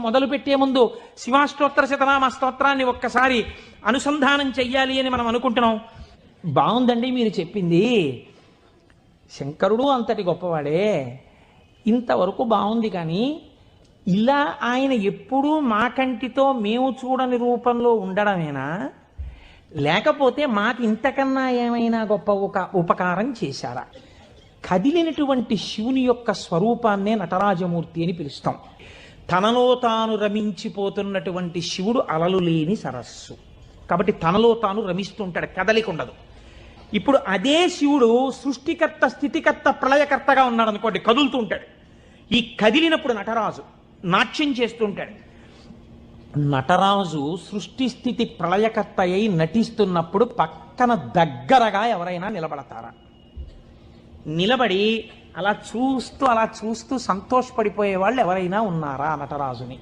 మొదలు పెట్టే ముందు శివాష్టోత్తర శతనామ స్తోత్రాన్ని ఒక్కసారి అనుసంధానం చెయ్యాలి అని మనం అనుకుంటున్నాం. బాగుందండి మీరు చెప్పింది. శంకరుడు అంతటి గొప్పవాడే. ఇంతవరకు బాగుంది కానీ ఇలా ఆయన ఎప్పుడూ మా కంటితో మేము చూడని రూపంలో ఉండడమేనా? లేకపోతే మాకు ఇంతకన్నా ఏమైనా గొప్ప ఒక ఉపకారం చేశారా? కదిలినటువంటి శివుని యొక్క స్వరూపాన్నే నటరాజమూర్తి అని పిలుస్తాం. తనలో తాను రమించిపోతున్నటువంటి శివుడు అలలు లేని సరస్సు. కాబట్టి తనలో తాను రమిస్తుంటాడు కదలిక ఉండదు ఇప్పుడు అదే శివుడు సృష్టికర్త స్థితికర్త ప్రళయకర్తగా ఉన్నాడు అనుకోండి కదులుతూ ఉంటాడు ఈ కదిలినప్పుడు నటరాజు నాట్యం చేస్తుంటాడు. నటరాజు సృష్టి స్థితి ప్రళయకర్త అయి నటిస్తున్నప్పుడు పక్కన దగ్గరగా ఎవరైనా నిలబడతారా? నిలబడి అలా చూస్తూ అలా చూస్తూ సంతోషపడిపోయే వాళ్ళు ఎవరైనా ఉన్నారా నటరాజుని?